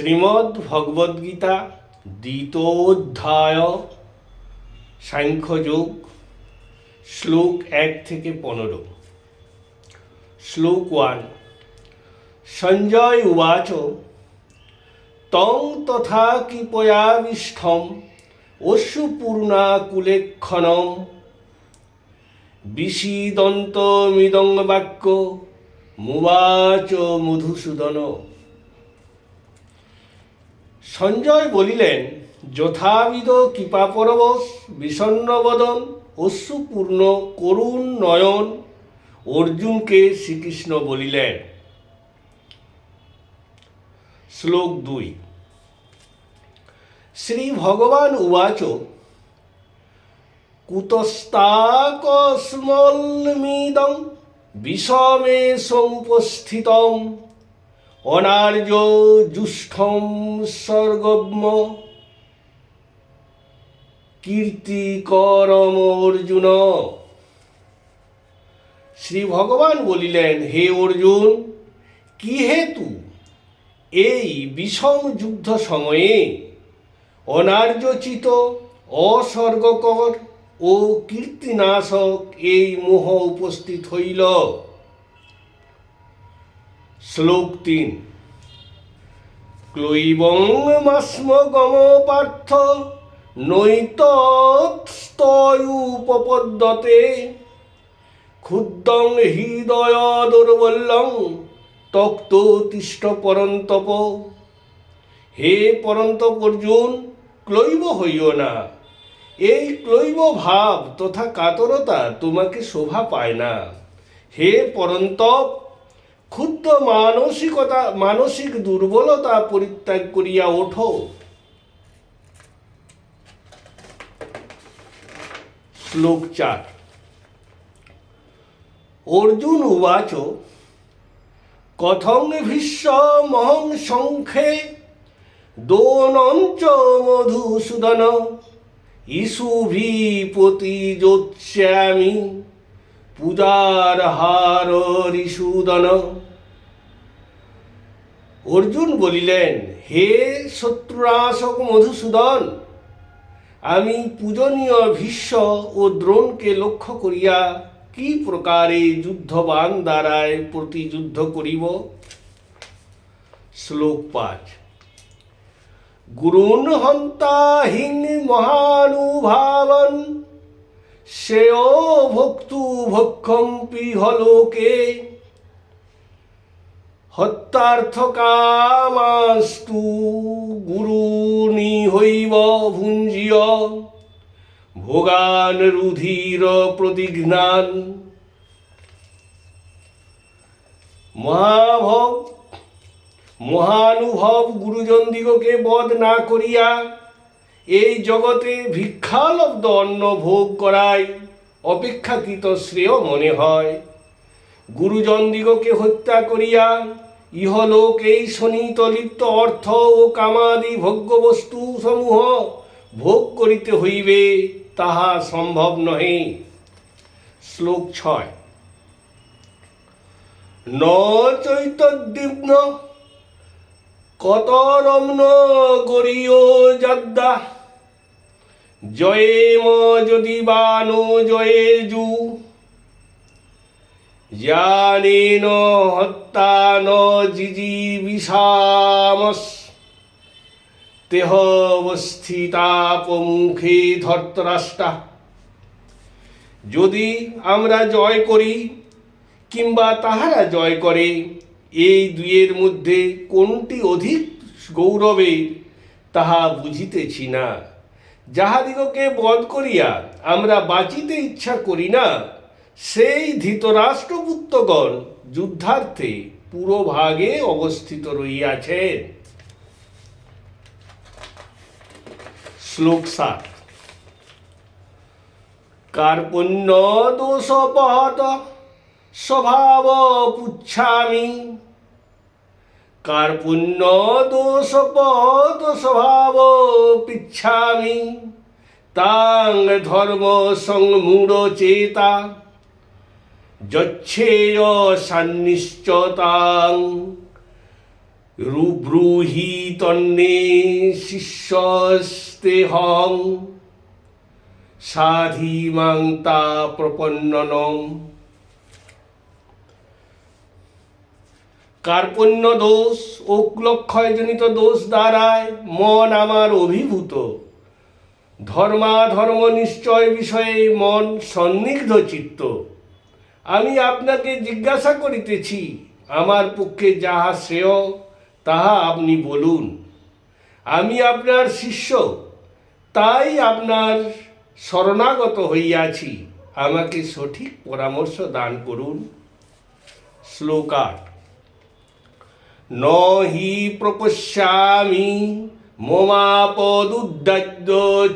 শ্রীমদ্ ভগবদ্গীতা দ্বিতীয়োধ্যায়, সাংখ্যযোগ, শ্লোক এক থেকে পনেরো। শ্লোক ওয়ান, সঞ্জয় উবাচ, তং তথা কৃপয়াবিষ্ঠম, অশ্রুপূর্ণাকুলেক্ষণম, বিষীদন্তমিদং বাক্য, মুবাচ মধুসূদন। সঞ্জয় বলিলেন, যথাবিধ কৃপাপরবশ বিষণ্নবদন অশ্রুপূর্ণ করুণ নয়ন, অর্জুনকে শ্রীকৃষ্ণ বলিলেন। শ্লোক দুই। শ্রী ভগবান উবাচ, কুতস্তাকস্মলমিদং বিষমে সমুপস্থিতম অনার্য জুষ্ঠম স্বর্গব্ম। কীর্তিকরম অর্জুন। শ্রী ভগবান বলিলেন, হে অর্জুন, কি হেতু এই বিষম যুদ্ধ সময়ে অনার্যচিত, অস্বর্গকর ও কীর্তিনাশক এই মোহ উপস্থিত হইল? শ্লোক তিন। ক্লৈবং মাস্ম গম পার্থ নৈতস্তয়ুপপদ্যতে ক্ষুদ্রং হৃদয় দুর্বল্যং তক্ত তিষ্ঠ পরন্তপ হে পরন্তপ অর্জুন ক্লৈব হইও না। এই ক্লৈব ভাব তথা কাতরতা তোমাকে শোভা পায় না। হে পরন্তপ ক্ষুদ্র মানসিকতা, মানসিক দুর্বলতা পরিত্যাগ করিয়া ওঠো। শ্লোক চার। অর্জুন উবাচ, কথং ভীষ্ম মহং সংখ্যে দোনঞ্চ মধুসূদন ইসুভিপতি যোৎস্যামি পূজার হার ঋষুদন অর্জুন বলিলেন, হে শত্রুনাশক মধুসূদন, আমি পূজনীয় ভীষ্ম ও দ্রোণকে লক্ষ্য করিয়া কি প্রকারে যুদ্ধবান দ্বারায় প্রতিযুদ্ধ করিব? শ্লোক পাঁচ। গুরুন হন্তা মহানুভাবন, শ্রেয় ভক্তু ভক্ষম পিহলোকে হত্যার্থকামাস্তু গুরুনি হইব ভুঞ্জিয়। ভোগান রুধির প্রতিঘ্নান। মহাভব, মহানুভব গুরুজন দিগকে বধ না করিয়া এই জগতে ভিক্ষালব্ধ অন্ন ভোগ করাই অপেক্ষাকৃত শ্রেয় মনে হয়। গুরুজন দিগকে হত্যা করিয়া ইহলোক এই শনিত লিপ্ত অর্থ ও কামাদি ভোগ্যবস্তু সমূহ ভোগ করিতে হইবে, তাহা সম্ভব নহে। শ্লোক ছয়। ন চৈতদ্বীপ্ন কত রম্ন গরীয় যাদ্দা। জয়ে ম যদি বা বানো জয়ে জু জানেন হত্যা ন জিজি বিষামস। তেহ অবস্থিতাপমুখে ধর্তরাষ্ট্রা। যদি আমরা জয় করি, কিংবা তাহারা জয় করে, এই দুইয়ের মধ্যে কোনটি অধিক গৌরবে, তাহা বুঝিতেছি না। যাহাদিগকে বধ করিয়া আমরা বাঁচিতে ইচ্ছা করি না সেই ধৃতরাষ্ট্রপুত্রগণ যুদ্ধার্থে পুরোভাগে অবস্থিত রইয়াছেন শ্লোক সাত। কার্পণ্য দোষপহত স্বভাব পুচ্ছামি কার্পুণ্য দোষপহত স্বভাব পিচ্ছামি তাং ধর্ম সংমূঢ় চেতা যচ্ছেয় সান্নিশ্চতাং। রুব্রূহি তন্নে শিষ্যস্তেহং। সাধিমাং তা প্রপন্ননম কার্পণ্য দোষ ও কুলক্ষয়জনিত দোষ দ্বারায় মন আমার অভিভূত। ধর্মাধর্ম নিশ্চয় বিষয়ে মন সন্নিগ্ধ চিত্ত আমি আপনাকে জিজ্ঞাসা করিতেছি, আমার পক্ষে যাহা শ্রেয়, তাহা আপনি বলুন। আমি আপনার শিষ্য, তাই আপনার শরণাগত হইয়াছি। আমাকে সঠিক পরামর্শ দান করুন। শ্লোকার ন হি প্রপশ্যামি মমাপদুদ্দাদ্য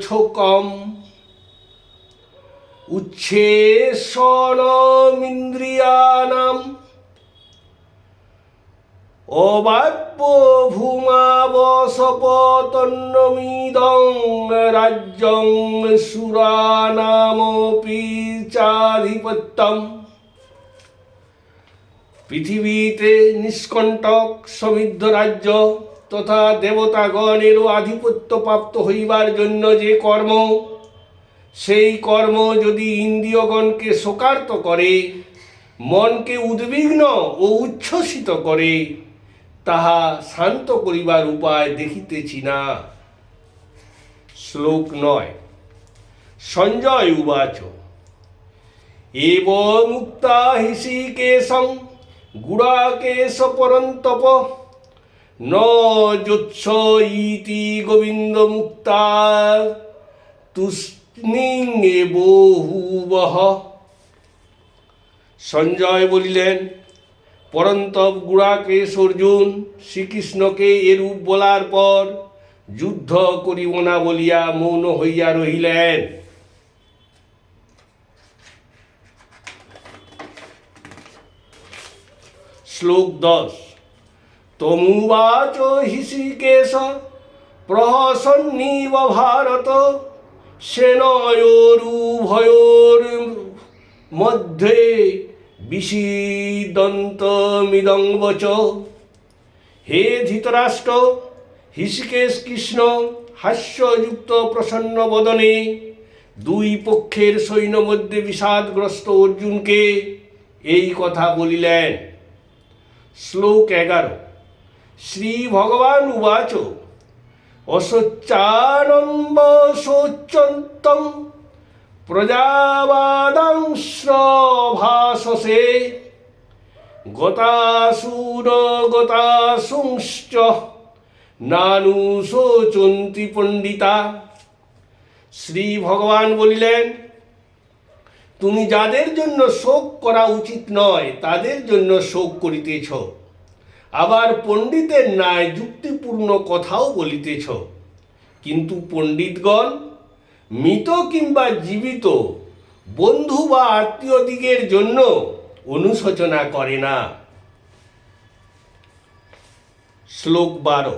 ছোকম। উচ্ছেষণমিন্দ্রিয়ানাম অবাপ্য ভূমাবসপতন্নমিদং রাজ্যং সুরানামপি চাধিপত্যম পৃথিবীতে নিষ্কণ্টক সমৃদ্ধ রাজ্য তথা দেবতাগণেরও আধিপত্য প্রাপ্ত হইবার জন্য যে কর্ম সেই কর্ম যদি ইন্দ্রিয়গণকে শোকার্ত করে, মনকে উদ্বিগ্ন ও উচ্ছ্বসিত করে, তাহা শান্ত করিবার উপায় দেখিতেছি না। শ্লোক নয়। সঞ্জয় উবাচ। এব মুক্তা হিষিকেশং গুড়াকেশ পরন্তপ। ন যুৎস ইতি গোবিন্দ মুক্তা। তুষ্ণিং বহুবহ। সঞ্জয় বলিলেন, পরন্তপ গুড়াকেশ অর্জুন শ্রীকৃষ্ণকে এরূপ বলার পর যুদ্ধ করিব না বলিয়া মৌন হইয়া রহিলেন। শ্লোক দশ। তমুবাচ হিষিকেশ প্রহসন্নিব ভারত সেনয়োরুভয়োর মধ্যে বিষিদন্তমিদং বচ হে ধৃতরাষ্ট্র, হিষিকেশ কৃষ্ণ, হাস্যযুক্ত প্রসন্ন বদনে, দুই পক্ষের সৈন্য মধ্যে বিষাদগ্রস্ত অর্জুনকে এই কথা বলিলেন। শ্লোক এগারো। শ্রী ভগবান উবাচ অসচ্চানম্ব শোচন্তম প্রজাবাদাংশ্র ভাসসে গতাসুর গতাসুংশ্চ নানু শোচন্তি পণ্ডিতা। শ্রী ভগবান বলিলেন, তুমি যাদের জন্য শোক করা উচিত নয়, তাদের জন্য শোক করিতেছ। আবার পণ্ডিতের ন্যায় যুক্তিপূর্ণ কথাও বলিতেছ। কিন্তু পণ্ডিতগণ, মৃত কিংবা জীবিত, বন্ধু বা আত্মীয় দিগের জন্য অনুশোচনা করে না। শ্লোক বারো।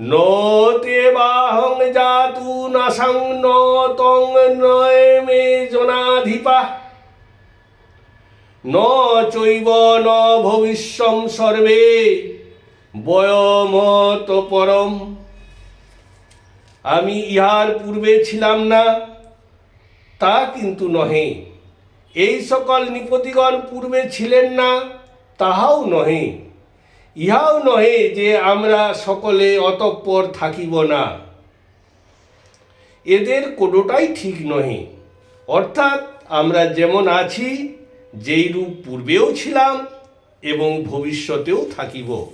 নতে বাহং জাতু নাসং নতং নয় মে জনাধিপা। ন চৈব ন ভবিষ্যম সর্বে বয়মত পরম। আমি ইহার পূর্বে ছিলাম না, তা কিন্তু নহে। এই সকল নিপতিগণ পূর্বে ছিলেন না, তাহাও নহে। ইহাও নহে যে আমরা সকলে অতঃপর থাকিব না। এদের কোনোটাই ঠিক নহে। অর্থাৎ আমরা যেমন আছি যেই রূপ পূর্বেও ছিলাম এবং ভবিষ্যতেও থাকিব।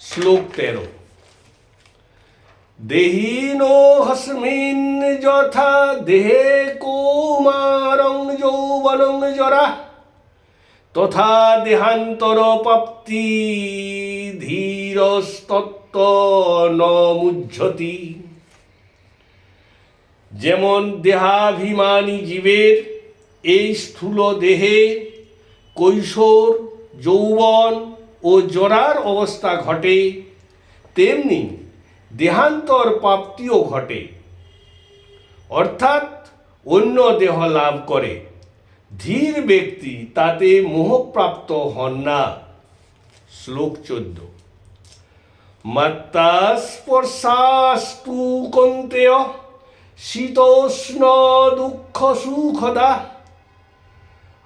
শ্লোক তেরো। দেহিনো হস্মিন যথা দেহে কৌমারং যৌবনং জরা, তথা দেহান্তর প্রাপ্তি ধীরস্তত্ব ন মুহ্যতি যেমন দেহাভিমানী জীবের এই স্থূল দেহে কৈশোর, যৌবন ও জরার অবস্থা ঘটে, তেমনি দেহান্তর প্রাপ্তিও ঘটে। অর্থাৎ অন্য দেহ লাভ করে। ধীর ব্যক্তি তাতে মোহপ্রাপ্ত হন না। শ্লোক চোদ্দ। মাত্রা স্পর্শাস্তু কন্তেয় শীতোষ্ণ দুঃখ সুখদা।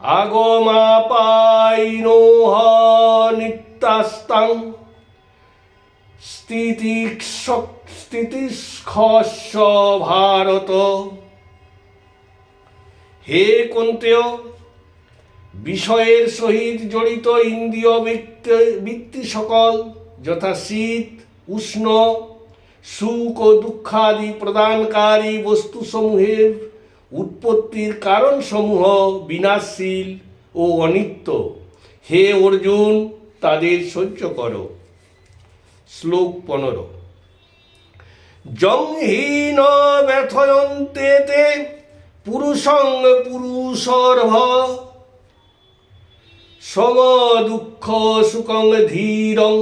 আগমাপাইনোহ নিত্যাস্তাং। স্থিতিষ্কস্য ভারত। হে কন্তেয়, বিষয়ের সহিত জড়িত ইন্দ্রিয় বৃত্তি সকল, যথা শীত, উষ্ণ সুখ ও দুঃখাদি প্রদানকারী বস্তুসমূহের উৎপত্তির কারণসমূহ বিনাশশীল ও অনিত্য। হে অর্জুন, তাদের সহ্য করো। শ্লোক পনেরো। জংহীন ব্যথয়ন্তে পুরুষং পুরুষর্ভ সম দুঃখ সুখং ধীরং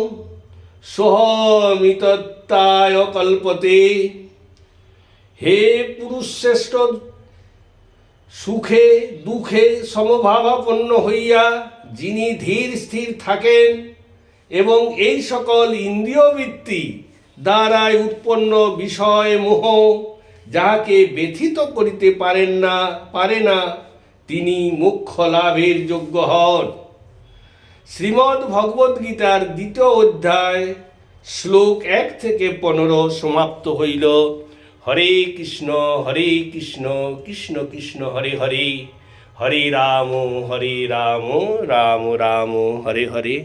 সহমিতত্তায় কল্পতে। হে পুরুষ শ্রেষ্ঠ সুখে দুঃখে সমভাবাপন্ন হইয়া যিনি ধীর স্থির থাকেন এবং এই সকল ইন্দ্রিয়বৃত্তি দ্বারায় উৎপন্ন বিষয় মোহ, যাহাকে ব্যথিত করিতে পারেন না, পারে না, তিনি মুখ্য লাভের যোগ্য হন। শ্রীমদ্ ভগবদ্গীতার দ্বিতীয় অধ্যায়, শ্লোক এক থেকে পনেরো সমাপ্ত হইল। হরে কৃষ্ণ হরে কৃষ্ণ কৃষ্ণ কৃষ্ণ, হরে হরে। হরে রাম হরে রাম রাম রাম, হরে হরে।